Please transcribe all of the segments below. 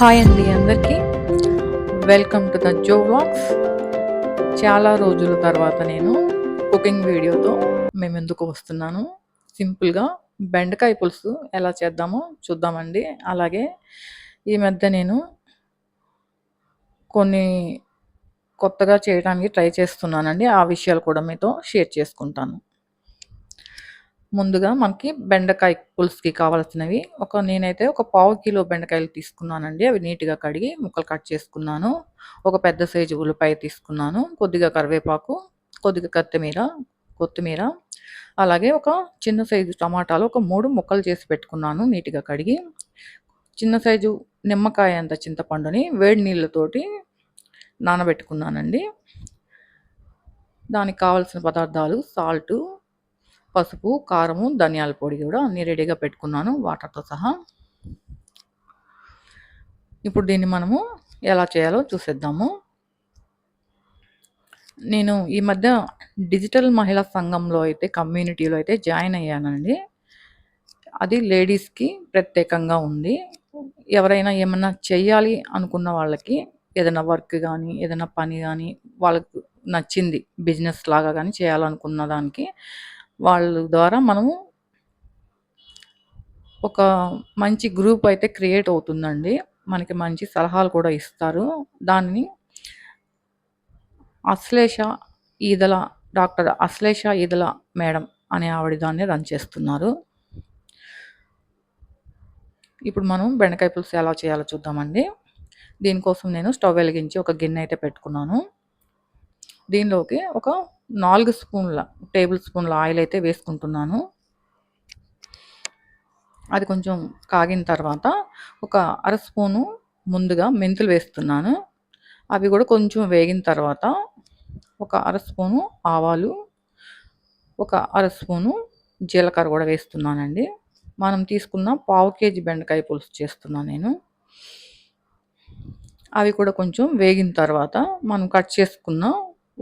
Hi అండి అందరికీ. Welcome to the Jo vlogs చాలా రోజుల తర్వాత నేను కుకింగ్ వీడియోతో మేము ఎందుకు వస్తున్నాను సింపుల్గా బెండకాయ పులుసు ఎలా చేద్దామో చూద్దామండి. అలాగే ఈ మధ్య నేను కొన్ని కొత్తగా చేయడానికి ట్రై చేస్తున్నానండి. ఆ విషయాలు కూడా మీతో షేర్ చేసుకుంటాను. ముందుగా మనకి బెండకాయ పులుసుకి కావాల్సినవి. ఒక నేనైతే ఒక పావు కిలో బెండకాయలు తీసుకున్నానండి. అవి నీట్గా కడిగి ముక్కలు కట్ చేసుకున్నాను. ఒక పెద్ద సైజు ఉల్లిపాయ తీసుకున్నాను. కొద్దిగా కరివేపాకు కొద్దిగా కొత్తిమీర కొత్తిమీర అలాగే ఒక చిన్న సైజు టమాటాలు ఒక మూడు ముక్కలు చేసి పెట్టుకున్నాను నీట్గా కడిగి. చిన్న సైజు నిమ్మకాయ అంత చింతపండుని వేడి నీళ్ళతోటి నానబెట్టుకున్నానండి. దానికి కావాల్సిన పదార్థాలు సాల్టు పసుపు కారము ధనియాల పొడి కూడా అన్నీ రెడీగా పెట్టుకున్నాను వాటర్తో సహా. ఇప్పుడు దీన్ని మనము ఎలా చేయాలో చూసేద్దాము. నేను ఈ మధ్య డిజిటల్ మహిళా సంఘంలో అయితే కమ్యూనిటీలో అయితే జాయిన్ అయ్యానండి. అది లేడీస్కి ప్రత్యేకంగా ఉంది. ఎవరైనా ఏమన్నా చేయాలి అనుకున్న వాళ్ళకి ఏదైనా వర్క్ కానీ ఏదైనా పని కానీ వాళ్ళకు నచ్చింది బిజినెస్ లాగా కానీ చేయాలనుకున్న దానికి వాళ్ళ ద్వారా మనము ఒక మంచి గ్రూప్ అయితే క్రియేట్ అవుతుందండి. మనకి మంచి సలహాలు కూడా ఇస్తారు. దాన్ని అశ్లేష ఈదల డాక్టర్ అశ్లేష ఈదల మేడం అనే ఆవిడ దాన్ని రన్ చేస్తున్నారు. ఇప్పుడు మనం బెండకాయ పులుసు ఎలా చేయాలో చూద్దామండి. దీనికోసం నేను స్టవ్ వెలిగించి ఒక గిన్నె అయితే పెట్టుకున్నాను. దీనిలోకి ఒక నాలుగు స్పూన్ల టేబుల్ స్పూన్ల ఆయిల్ అయితే వేసుకుంటున్నాను. అది కొంచెం కాగిన తర్వాత ఒక అర స్పూను ముందుగా మెంతులు వేస్తున్నాను. అవి కూడా కొంచెం వేగిన తర్వాత ఒక అర స్పూను ఆవాలు ఒక అర స్పూను జీలకర్ర కూడా వేస్తున్నానండి. మనం తీసుకున్న పావు కేజీ బెండకాయ పులుసు చేస్తున్నాను నేను. అవి కూడా కొంచెం వేగిన తర్వాత మనం కట్ చేసుకున్న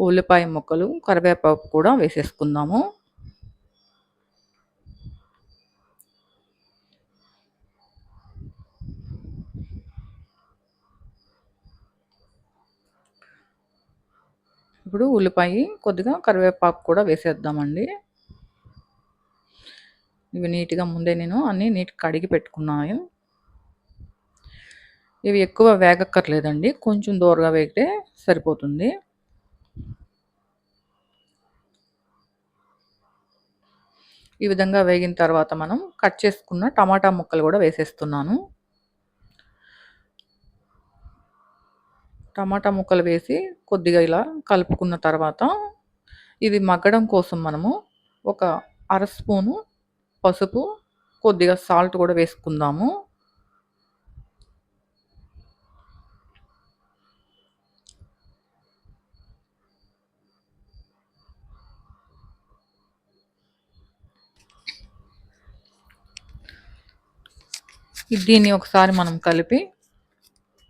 ఉల్లిపాయ ముక్కలు కరివేపాకు కూడా వేసేసుకుందాము. ఇప్పుడు ఉల్లిపాయ కొద్దిగా కరివేపాకు కూడా వేసేద్దామండి. ఇవి నీట్గా ముందే నేను అన్నీ నీట్ కడిగి పెట్టుకున్నాను. ఇవి ఎక్కువ వేగక్కర్లేదండి కొంచెం దూరగా వేగితే సరిపోతుంది. ఈ విధంగా వేగిన తర్వాత మనం కట్ చేసుకున్న టమాటా ముక్కలు కూడా వేసేస్తున్నాను. టమాటా ముక్కలు వేసి కొద్దిగా ఇలా కలుపుకున్న తర్వాత ఇది మగ్గడం కోసం మనము ఒక అర స్పూను పసుపు కొద్దిగా సాల్ట్ కూడా వేసుకుందాము. దీన్ని ఒకసారి మనం కలిపి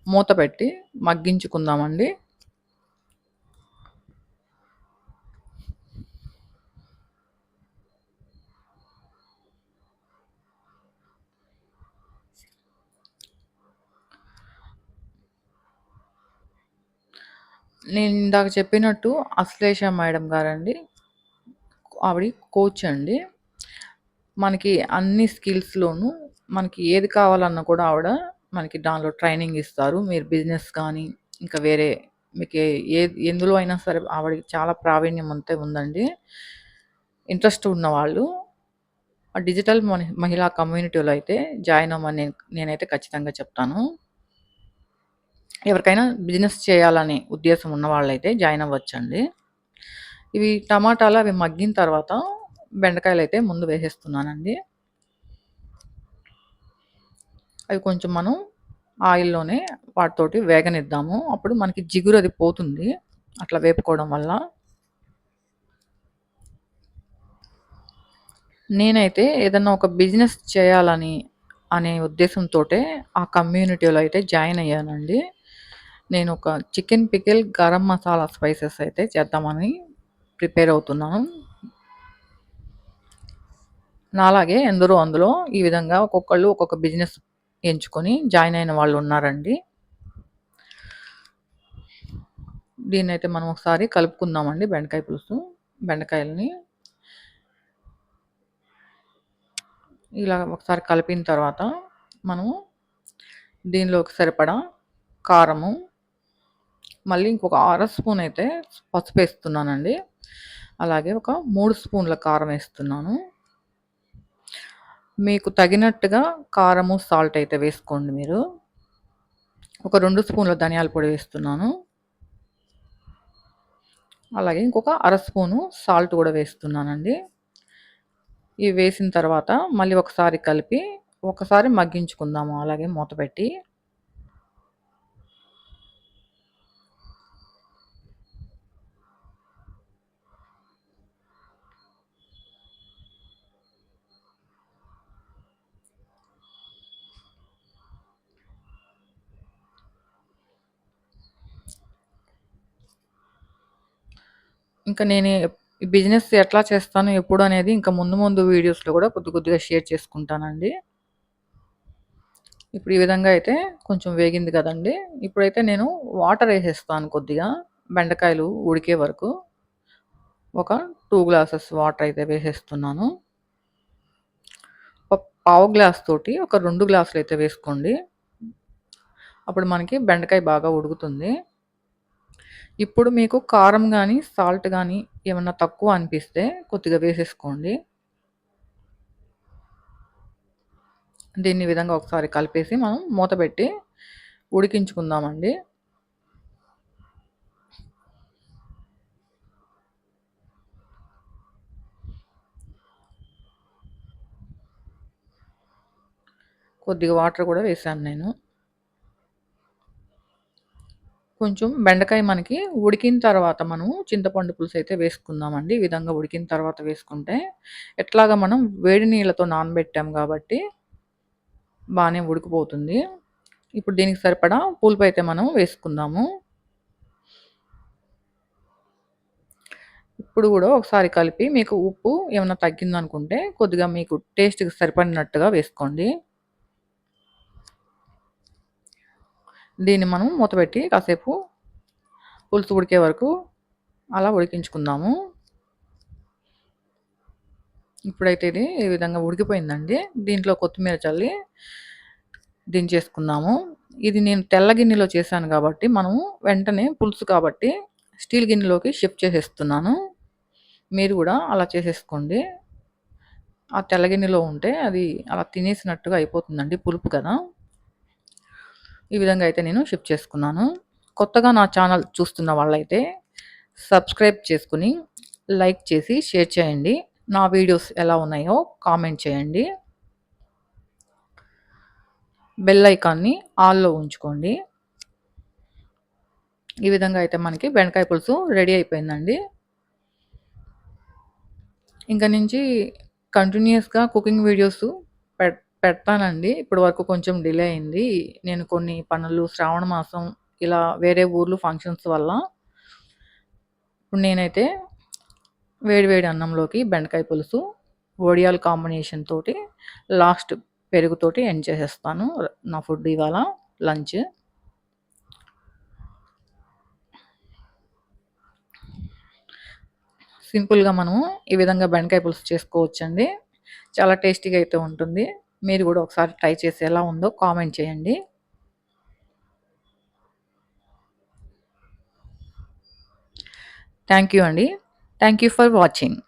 మూత పెట్టి మగ్గించుకుందామండి. నేను ఇందాక చెప్పినట్టు అశ్లేష మేడం గారండి ఆవిడ కోచ్ అండి. మనకి అన్ని స్కిల్స్లోనూ మనకి ఏది కావాలన్నా కూడా ఆవిడ మనకి దానిలో ట్రైనింగ్ ఇస్తారు. మీరు బిజినెస్ కానీ ఇంకా వేరే మీకు ఏ ఎందులో అయినా సరే ఆవిడకి చాలా ప్రావీణ్యం అంతే ఉందండి. ఇంట్రెస్ట్ ఉన్నవాళ్ళు డిజిటల్ మహిళా కమ్యూనిటీలో అయితే జాయిన్ అవ్వమని నేను నేనైతే ఖచ్చితంగా చెప్తాను. ఎవరికైనా బిజినెస్ చేయాలనే ఉద్దేశం ఉన్న వాళ్ళైతే జాయిన్ అవ్వచ్చండి. ఇవి టమాటాలు అవి మగ్గిన తర్వాత బెండకాయలు అయితే ముందు వేసేస్తున్నానండి. అవి కొంచెం మనం ఆయిల్లోనే వాటితోటి వేగనిద్దాము. అప్పుడు మనకి జిగురు అది పోతుంది. అట్లా వేపుకోవడం వల్ల. నేనైతే ఏదన్నా ఒక బిజినెస్ చేయాలని అనే ఉద్దేశంతో ఆ కమ్యూనిటీలో అయితే జాయిన్ అయ్యానండి. నేను ఒక chicken pickle garam masala spices అయితే చేద్దామని ప్రిపేర్ అవుతున్నాను. నాలాగే ఎందరో అందులో ఈ విధంగా ఒక్కొక్కళ్ళు ఒక్కొక్క బిజినెస్ ఎంచుకొని జాయిన్ అయిన వాళ్ళు ఉన్నారండి. దీన్నైతే మనం ఒకసారి కలుపుకుందామండి బెండకాయ పులుసు. బెండకాయలని ఇలా ఒకసారి కలిపిన తర్వాత మనము దీనిలోకి సరిపడా కారము మళ్ళీ ఇంకొక అర స్పూన్ అయితే పసుపు వేస్తున్నానండి. అలాగే ఒక మూడు స్పూన్ల కారం వేస్తున్నాను. మీకు తగినట్టుగా కారము సాల్ట్ అయితే వేసుకోండి మీరు. ఒక రెండు స్పూన్ల ధనియాల పొడి వేస్తున్నాను. అలాగే ఇంకొక అర స్పూను సాల్ట్ కూడా వేస్తున్నానండి. ఇవి వేసిన తర్వాత మళ్ళీ ఒకసారి కలిపి ఒకసారి మగ్గించుకుందాము. అలాగే మూత పెట్టి ఇంకా నేను ఈ బిజినెస్ ఎట్లా చేస్తాను ఎప్పుడు అనేది ఇంకా ముందు ముందు వీడియోస్లో కూడా కొద్ది కొద్దిగా షేర్ చేసుకుంటానండి. ఇప్పుడు ఈ విధంగా అయితే కొంచెం వేగింది కదండి. ఇప్పుడైతే నేను వాటర్ వేసేస్తాను కొద్దిగా బెండకాయలు ఉడికే వరకు. ఒక టూ గ్లాసెస్ వాటర్ అయితే వేసేస్తున్నాను. పావు గ్లాస్ తోటి ఒక రెండు గ్లాసులు అయితే వేసుకోండి. అప్పుడు మనకి బెండకాయ బాగా ఉడుకుతుంది. ఇప్పుడు మీకు కారం కానీ సాల్ట్ కానీ ఏమన్నా తక్కువ అనిపిస్తే కొద్దిగా వేసేసుకోండి. దీన్ని విధంగా ఒకసారి కలిపేసి మనం మూత పెట్టి ఉడికించుకుందామండి. కొద్దిగా వాటర్ కూడా వేసాను నేను. కొంచెం బెండకాయ మనకి ఉడికిన తర్వాత మనం చింతపండు పులుసు అయితే వేసుకుందామండి. ఈ విధంగా ఉడికిన తర్వాత వేసుకుంటే ఎట్లాగా మనం వేడి నీళ్ళతో నానబెట్టాం కాబట్టి బాగానే ఉడికిపోతుంది. ఇప్పుడు దీనికి సరిపడా పులుపు అయితే మనం వేసుకుందాము. ఇప్పుడు కూడా ఒకసారి కలిపి మీకు ఉప్పు ఏమైనా తగ్గిందనుకుంటే కొద్దిగా మీకు టేస్ట్కి సరిపడినట్టుగా వేసుకోండి. దీన్ని మనం మూతపెట్టి కాసేపు పులుసు ఉడికే వరకు అలా ఉడికించుకుందాము. ఇప్పుడైతే ఇది ఈ విధంగా ఉడికిపోయిందండి. దీంట్లో కొత్తిమీర చల్లి దించేసుకుందాము. ఇది నేను తెల్ల గిన్నెలో చేశాను కాబట్టి మనము వెంటనే పులుసు కాబట్టి స్టీల్ గిన్నెలోకి షిఫ్ట్ చేసేస్తున్నాను. మీరు కూడా అలా చేసేసుకోండి. ఆ తెల్ల గిన్నెలో ఉంటే అది అలా తినేసినట్టుగా అయిపోతుందండి పులుపు కదా. ఈ విధంగా అయితే నేను షిఫ్ట్ చేసుకున్నాను. కొత్తగా నా ఛానల్ చూస్తున్న వాళ్ళైతే సబ్స్క్రైబ్ చేసుకుని లైక్ చేసి షేర్ చేయండి. నా వీడియోస్ ఎలా ఉన్నాయో కామెంట్ చేయండి. బెల్ ఐకాన్ని ఆల్లో ఉంచుకోండి. ఈ విధంగా అయితే మనకి బెండకాయ పులుసు రెడీ అయిపోయిందండి. ఇంకా నుంచి కంటిన్యూస్గా కుకింగ్ వీడియోస్ పెడతానండి. ఇప్పటి వరకు కొంచెం డిలే అయింది. నేను కొన్ని పనులు శ్రావణ మాసం ఇలా వేరే ఊర్లు ఫంక్షన్స్ వల్ల ఇప్పుడు నేనైతే వేడివేడి అన్నంలోకి బెండకాయ పులుసు వడియాల కాంబినేషన్ తోటి లాస్ట్ పెరుగుతోటి ఎండ్ చేసేస్తాను. నా ఫుడ్ ఇవాళ లంచ్. సింపుల్గా మనము ఈ విధంగా బెండకాయ పులుసు చేసుకోవచ్చండి. చాలా టేస్టీగా అయితే ఉంటుంది. మీరు కూడా ఒకసారి ట్రై చేసి ఎలా ఉందో కామెంట్ చేయండి. థ్యాంక్ యూ అండి. Thank you for watching